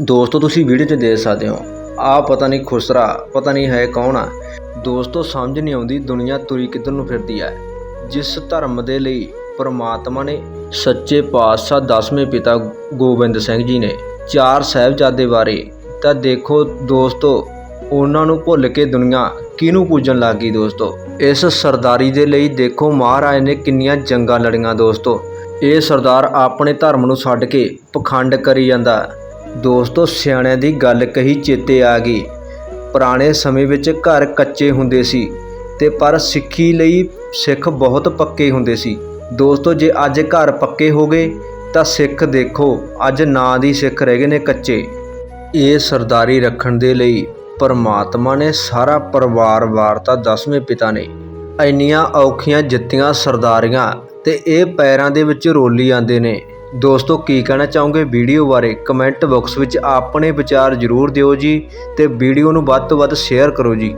ਦੋਸਤੋ, ਤੁਸੀਂ ਵੀਡੀਓ 'ਚ ਦੇਖ ਸਕਦੇ ਹੋ। ਆ ਪਤਾ ਨਹੀਂ ਖੁਸਰਾ, ਪਤਾ ਨਹੀਂ ਹੈ ਕੌਣ ਆ। ਦੋਸਤੋ, ਸਮਝ ਨਹੀਂ ਆਉਂਦੀ ਦੁਨੀਆ ਤੁਰੀ ਕਿੱਧਰ ਨੂੰ ਫਿਰਦੀ ਹੈ। ਜਿਸ ਧਰਮ ਦੇ ਲਈ ਪਰਮਾਤਮਾ ਨੇ ਸੱਚੇ ਪਾਤਸ਼ਾਹ ਦਸਵੇਂ ਪਿਤਾ ਗੋਬਿੰਦ ਸਿੰਘ ਜੀ ਨੇ ਚਾਰ ਸਾਹਿਬਜ਼ਾਦੇ ਬਾਰੇ ਤਾਂ ਦੇਖੋ ਦੋਸਤੋ, ਉਹਨਾਂ ਨੂੰ ਭੁੱਲ ਕੇ ਦੁਨੀਆ ਕਿਹਨੂੰ ਪੂਜਣ ਲੱਗ ਗਈ ਦੋਸਤੋ? ਇਸ ਸਰਦਾਰੀ ਦੇ ਲਈ ਦੇਖੋ ਮਹਾਰਾਜ ਨੇ ਕਿੰਨੀਆਂ ਜੰਗਾਂ ਲੜੀਆਂ ਦੋਸਤੋ। ਇਹ ਸਰਦਾਰ ਆਪਣੇ ਧਰਮ ਨੂੰ ਛੱਡ ਕੇ ਪਖੰਡ ਕਰੀ ਜਾਂਦਾ। ਦੋਸਤੋ, ਸਿਆਣਿਆਂ ਦੀ ਗੱਲ ਕਹੀ ਚੇਤੇ ਆ ਗਈ। ਪੁਰਾਣੇ ਸਮੇਂ ਵਿੱਚ ਘਰ ਕੱਚੇ ਹੁੰਦੇ ਸੀ ਤੇ ਪਰ ਸਿੱਖੀ ਲਈ ਸਿੱਖ ਬਹੁਤ ਪੱਕੇ ਹੁੰਦੇ ਸੀ। ਦੋਸਤੋ, ਜੇ ਅੱਜ ਘਰ ਪੱਕੇ ਹੋ ਗਏ, ਤਾਂ ਸਿੱਖ ਦੇਖੋ, ਅੱਜ ਨਾਂ ਦੀ ਸਿੱਖ ਰਹਿ ਗਏ ਨੇ ਕੱਚੇ। ਇਹ ਸਰਦਾਰੀ ਰੱਖਣ ਦੇ ਲਈ ਪਰਮਾਤਮਾ ਨੇ ਸਾਰਾ ਪਰਿਵਾਰ ਵਾਰਤਾ ਦਸਵੇਂ ਪਿਤਾ ਨੇ। ਇੰਨੀਆਂ ਔਖੀਆਂ ਜਿੱਤੀਆਂ ਸਰਦਾਰੀਆਂ ਤੇ ਇਹ ਪੈਰਾਂ ਦੇ ਵਿੱਚ ਰੋਲੀ ਆਂਦੇ ਨੇ। ਦੋਸਤੋ, ਕੀ ਕਹਿਣਾ ਚਾਹੋਗੇ ਵੀਡੀਓ ਬਾਰੇ? ਕਮੈਂਟ ਬਾਕਸ ਵਿੱਚ ਆਪਣੇ ਵਿਚਾਰ ਜ਼ਰੂਰ ਦਿਓ ਜੀ ਤੇ ਵੀਡੀਓ ਨੂੰ ਵੱਧ ਤੋਂ ਵੱਧ ਸ਼ੇਅਰ ਕਰੋ ਜੀ।